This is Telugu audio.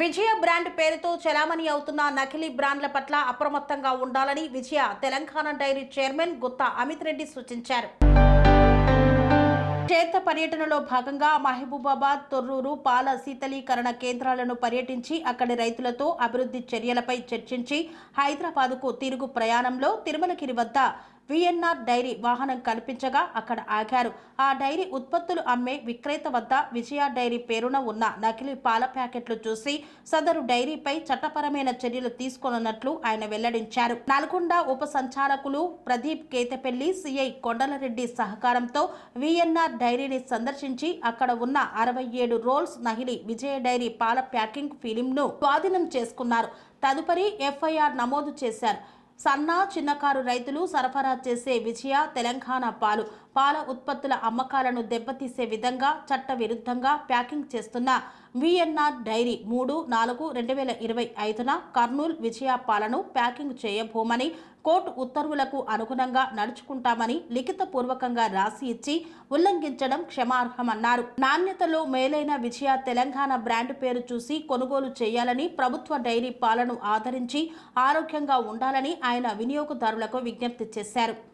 విజయ బ్రాండ్ పేరుతో చలామణి అవుతున్న నకిలీ బ్రాండ్ల పట్ల అప్రమత్తంగా ఉండాలని విజయ తెలంగాణ డైరీ చైర్మన్ గుత్తా అమిత్ రెడ్డి సూచించారు. క్షేత్ర పర్యటనలో భాగంగా మహబూబాబాద్ తొర్రూరు పాల శీతలీకరణ కేంద్రాలను పర్యటించి అక్కడి రైతులతో అభివృద్ధి చర్యలపై చర్చించి హైదరాబాదుకు తిరుగు ప్రయాణంలో తిరుమలగిరి వద్ద విఎన్ఆర్ డైరీ వాహనం కనిపించగా అక్కడ ఆగారు. ఆ డైరీ ఉత్పత్తులు అమ్మే విక్రేత వద్ద విజయ డైరీ పేరున ఉన్న నకిలీ పాల ప్యాకెట్లు చూసి సదరు డైరీపై చట్టపరమైన చర్యలు తీసుకోనున్నట్లు ఆయన వెల్లడించారు. నల్గొండ ఉప సంచాలకులు ప్రదీప్ కేతపెల్లి సిఐ కొండలరెడ్డి సహకారంతో విఎన్ఆర్ డైరీని సందర్శించి అక్కడ ఉన్న అరవై ఏడు రోల్స్ నహిలి విజయ డైరీ పాల ప్యాకింగ్ ఫిలింను స్వాధీనం చేసుకున్నారు. తదుపరి ఎఫ్ఐఆర్ నమోదు చేశారు. సన్న చిన్నకారు రైతులు సరఫరా చేసే విజయ తెలంగాణ పాలు. పాల ఉత్పత్తుల అమ్మకాలను దెబ్బతీసే విధంగా చట్టవిరుద్ధంగా ప్యాకింగ్ చేస్తున్న విఎన్ఆర్ డైరీ మూడు నాలుగు రెండు వేల ఇరవై ఐదున కర్నూలు విజయ పాలను ప్యాకింగ్ చేయబోమని కోర్టు ఉత్తర్వులకు అనుగుణంగా నడుచుకుంటామని లిఖితపూర్వకంగా రాసి ఇచ్చి ఉల్లంఘించడం క్షమార్హమన్నారు. నాణ్యతలో మేలైన విజయ తెలంగాణ బ్రాండ్ పేరు చూసి కొనుగోలు చేయాలని ప్రభుత్వ డైరీ పాలను ఆదరించి ఆరోగ్యంగా ఉండాలని ఆయన వినియోగదారులకు విజ్ఞప్తి చేశారు.